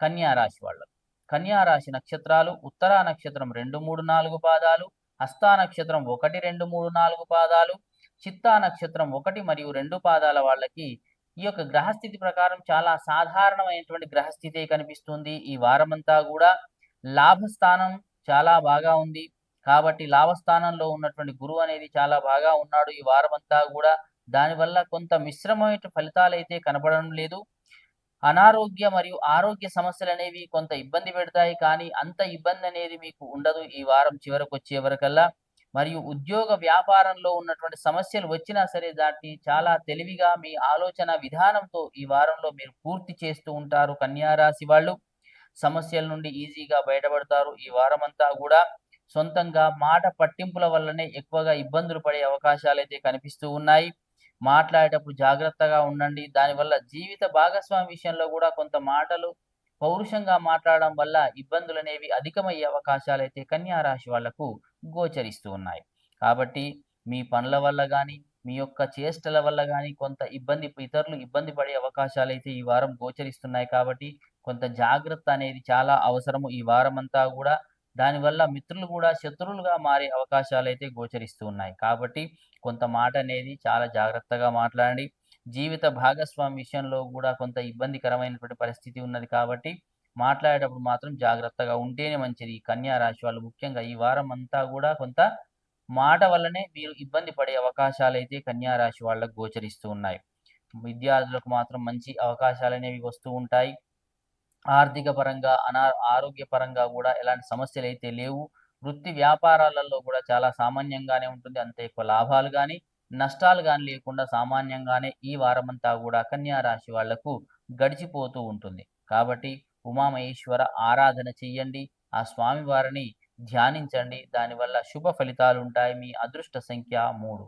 కన్యా రాశి వాళ్ళకు. కన్యా రాశి నక్షత్రాలు ఉత్తరా నక్షత్రం రెండు మూడు నాలుగు పాదాలు హస్తా నక్షత్రం ఒకటి రెండు మూడు నాలుగు పాదాలు చిత్తా నక్షత్రం ఒకటి మరియు రెండు పాదాల వాళ్ళకి ఈ యొక్క గ్రహస్థితి ప్రకారం చాలా సాధారణమైనటువంటి గ్రహస్థితి కనిపిస్తుంది. ఈ వారమంతా కూడా లాభస్థానం చాలా బాగా ఉంది. కాబట్టి లాభస్థానంలో ఉన్నటువంటి గురువు అనేది చాలా బాగా ఉన్నాడు. ఈ వారమంతా కూడా దానివల్ల కొంత మిశ్రమమైన ఫలితాలు అయితే కనబడడం లేదు. అనారోగ్య మరియు ఆరోగ్య సమస్యలు అనేవి కొంత ఇబ్బంది పెడతాయి కానీ అంత ఇబ్బంది అనేది మీకు ఉండదు ఈ వారం చివరకు వచ్చే వరకల్లా. మరియు ఉద్యోగ వ్యాపారంలో ఉన్నటువంటి సమస్యలు వచ్చినా సరే దాన్ని చాలా తెలివిగా మీ ఆలోచన విధానంతో ఈ వారంలో మీరు పూర్తి చేస్తూ ఉంటారు కన్యారాశి వాళ్ళు. సమస్యల నుండి ఈజీగా బయటపడతారు ఈ వారం అంతా కూడా. సొంతంగా మాట పట్టింపుల వల్లనే ఎక్కువగా ఇబ్బందులు పడే అవకాశాలు అయితే కనిపిస్తూ ఉన్నాయి. మాట్లాడేటప్పుడు జాగ్రత్తగా ఉండండి. దానివల్ల జీవిత భాగస్వామి విషయంలో కూడా కొంత మాటలు పౌరుషంగా మాట్లాడడం వల్ల ఇబ్బందులు అనేవి అధికమయ్యే అవకాశాలు అయితే కన్యారాశి వాళ్ళకు గోచరిస్తూ ఉన్నాయి. కాబట్టి మీ పనుల వల్ల కానీ మీ యొక్క చేష్టల వల్ల కానీ కొంత ఇబ్బంది ఇతరులు ఇబ్బంది పడే అవకాశాలు అయితే ఈ వారం గోచరిస్తున్నాయి. కాబట్టి కొంత జాగ్రత్త అనేది చాలా అవసరము. ఈ వారం అంతా కూడా దానివల్ల మిత్రులు కూడా శత్రువులుగా మారే అవకాశాలు అయితే గోచరిస్తూ ఉన్నాయి. కాబట్టి కొంత మాట అనేది చాలా జాగ్రత్తగా మాట్లాడండి. జీవిత భాగస్వామి విషయంలో కూడా కొంత ఇబ్బందికరమైనటువంటి పరిస్థితి ఉన్నది కాబట్టి మాట్లాడేటప్పుడు మాత్రం జాగ్రత్తగా ఉంటేనే మంచిది. కన్యా రాశి వాళ్ళు ముఖ్యంగా ఈ వారం అంతా కూడా కొంత మాట వల్లనే మీరు ఇబ్బంది పడే అవకాశాలు అయితే కన్యా రాశి వాళ్ళకు గోచరిస్తూ ఉన్నాయి. విద్యార్థులకు మాత్రం మంచి అవకాశాలు అనేవి వస్తూ ఉంటాయి. ఆర్థిక పరంగా అనా ఆరోగ్య పరంగా కూడా ఎలాంటి సమస్యలు అయితే లేవు. వృత్తి వ్యాపారాలలో కూడా చాలా సామాన్యంగానే ఉంటుంది. అంత ఎక్కువ లాభాలు కానీ నష్టాలు కానీ లేకుండా సామాన్యంగానే ఈ వారమంతా కూడా కన్యా రాశి వాళ్ళకు గడిచిపోతూ ఉంటుంది. కాబట్టి ఉమామహేశ్వర ఆరాధన చెయ్యండి. ఆ స్వామి వారిని ధ్యానించండి. దానివల్ల శుభ ఫలితాలు ఉంటాయి మీ అదృష్ట సంఖ్య మూడు.